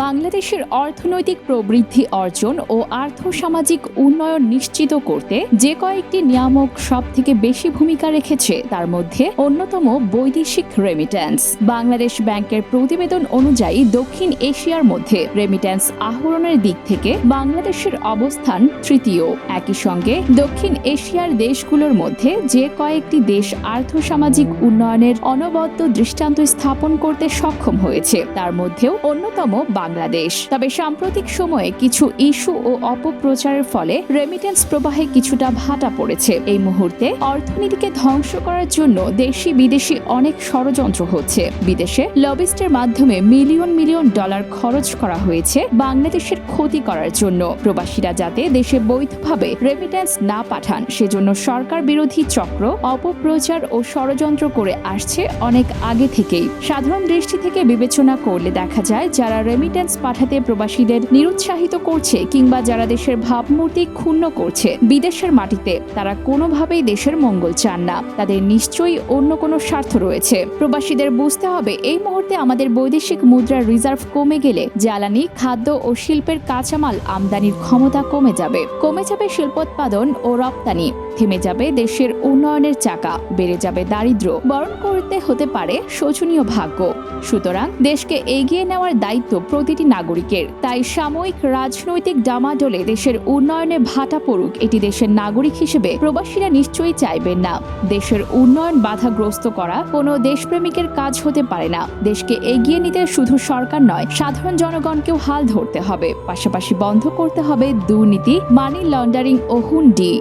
বাংলাদেশের অর্থনৈতিক প্রবৃদ্ধি অর্জন ও আর্থসামাজিক উন্নয়ন নিশ্চিত করতে যে কয়েকটি নিয়ামক সব থেকে বেশি ভূমিকা রেখেছে, তার মধ্যে অন্যতম বৈদেশিক রেমিট্যান্স বাংলাদেশ ব্যাংকের প্রতিবেদন অনুযায়ী দক্ষিণ এশিয়ার মধ্যে রেমিট্যান্স আহরণের দিক থেকে বাংলাদেশের অবস্থান তৃতীয়। একই সঙ্গে দক্ষিণ এশিয়ার দেশগুলোর মধ্যে যে কয়েকটি দেশ আর্থসামাজিক উন্নয়নের অনবদ্য দৃষ্টান্ত স্থাপন করতে সক্ষম হয়েছে, তার মধ্যেও অন্যতম বাংলাদেশ। তবে সাম্প্রতিক সময়ে কিছু ইস্যু ও অপপ্রচারের ফলে রেমিটেন্স প্রবাহে কিছুটা ভাটা পড়েছে। এই মুহূর্তে অর্থনীতিকে ধ্বংস করার জন্য দেশি বিদেশি অনেক ষড়যন্ত্র হচ্ছে। বিদেশে লবিস্টের মাধ্যমে মিলিয়ন মিলিয়ন ডলার খরচ করা হয়েছে বাংলাদেশের ক্ষতি করার জন্য। প্রবাসীরা যাতে দেশে বৈধভাবে রেমিটেন্স না পাঠান, সেজন্য সরকার বিরোধী চক্র অপপ্রচার ও ষড়যন্ত্র করে আসছে অনেক আগে থেকেই। সাধারণ দৃষ্টি থেকে বিবেচনা করলে দেখা যায়, যারা রেমিটেন্স পাঠাতে প্রবাসীদের নিরুৎসাহিত করছে কিংবা যারা দেশের ভাবমূর্তি ক্ষুণ্ণ করছে বিদেশের মাটিতে, তারা কোনোভাবেই দেশের মঙ্গল চান না। তাদের নিশ্চয়ই অন্য কোনো স্বার্থ রয়েছে। প্রবাসীদের বুঝতে হবে, এই মুহূর্তে আমাদের বৈদেশিক মুদ্রার রিজার্ভ কমে গেলে জ্বালানি, খাদ্য ও শিল্পের কাঁচামাল আমদানির ক্ষমতা কমে যাবে। কমে যাবে শিল্পোৎপাদন ও রপ্তানি, থেমে যাবে দেশের উন্নয়নের চাকা, বেড়ে যাবে দারিদ্র্য। বরণ করতে হতে পারে শোচনীয় ভাগ্য। সুতরাং দেশকে এগিয়ে নেওয়ার দায়িত্ব প্রতিটি নাগরিকের। তাই সাময়িক রাজনৈতিক ডামাডোলে দেশের উন্নয়নে ভাটা পড়ুক, এটি দেশের নাগরিক হিসেবে প্রবাসীরা নিশ্চয়ই চাইবেন না। দেশের উন্নয়ন বাধাগ্রস্ত করা কোনো দেশপ্রেমিকের কাজ হতে পারে না। দেশকে এগিয়ে নিতে শুধু সরকার নয়, সাধারণ জনগণকেও হাল ধরতে হবে। পাশাপাশি বন্ধ করতে হবে দুর্নীতি, মানি লন্ডারিং ও হুন্ডি।